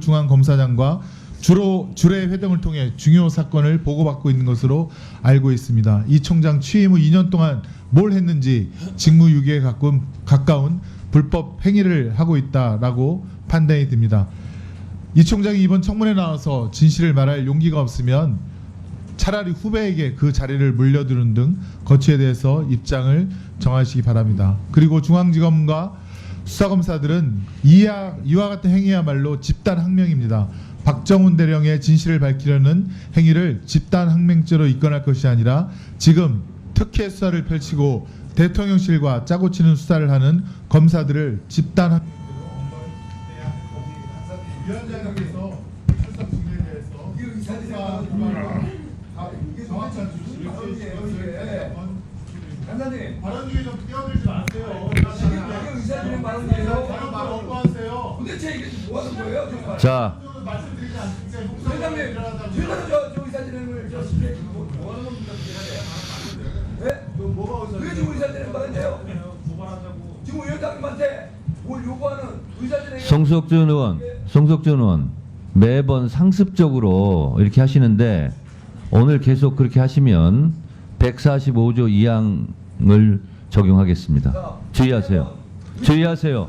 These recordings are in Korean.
중앙검사장과 주로 주례 회동을 통해 중요 사건을 보고받고 있는 것으로 알고 있습니다. 이 총장 취임 후 2년 동안 뭘 했는지 직무유기에 가까운, 가까운 불법 행위를 하고 있다라고 판단이 듭니다. 이 총장이 이번 청문회 나와서 진실을 말할 용기가 없으면 차라리 후배에게 그 자리를 물려두는 등 거취에 대해서 입장을 정하시기 바랍니다. 그리고 중앙지검과 수사검사들은 이와, 이와 같은 행위야말로 집단 항명입니다. 박정훈 대령의 진실을 밝히려는 행위를 집단 항명죄로 입건할 것이 아니라 지금 특혜 수사를 펼치고 대통령실과 짜고 치는 수사를 하는 검사들을 집단 항명죄로 위원장님께서 출석 중에 대해서 이게 정확한 주시를 간사님. 발언 중에 좀 끼어들지 마세요. 이게 의사들의 발언이에요. 발언 말 없고 하세요. 도대체 이게 뭐 하는 거예요? 정말. 자, 말씀드리지 않습니까? 회장님, 일어나다 제가 저, 저 의사진행을 저 시켜 뭐, 뭐 하는 겁니까? 왜? 왜 지금 의사진행 받은데요? 지금 위원장님한테 뭘 요구하는 의사진행 송석준 의원, 송석준 의원 매번 상습적으로 이렇게 하시는데 오늘 계속 그렇게 하시면 145조 2항을 적용하겠습니다. 주의하세요. 주의하세요.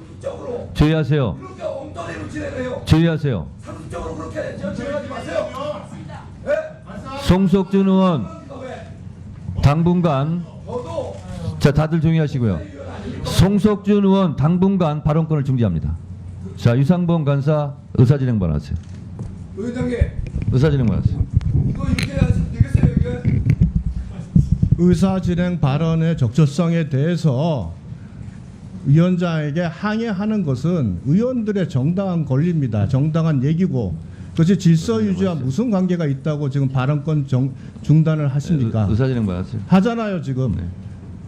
주의하세요. 진행해요. 주의하세요. 상습적으로 그렇게 저- 진행하지 마세요. 왜? 송석준 의원 왜? 당분간 저도 자 다들 조용히 하시고요. 송석준 의원 당분간 발언권을 중지합니다. 자 유상범 간사 의사진행 발언하세요. 의사진행 발언하세요. 이거 이렇게 하시면 되겠어요 이게? 의사 진행 발언의 적절성에 대해서 위원장에게 항의하는 것은 의원들의 정당한 권리입니다. 정당한 얘기고 그것이 질서 유지와 무슨 관계가 있다고 지금 발언권 정, 중단을 하십니까? 의사진행 발언하세요. 하잖아요 지금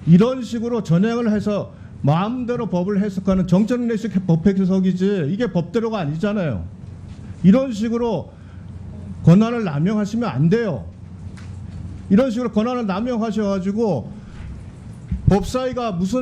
이런 식으로 전행을 해서 마음대로 법을 해석하는 정전례식 법회 해석이지 이게 법대로가 아니잖아요. 이런 식으로 권한을 남용하시면 안 돼요. 이런 식으로 권한을 남용하셔가지고 법사위가 무슨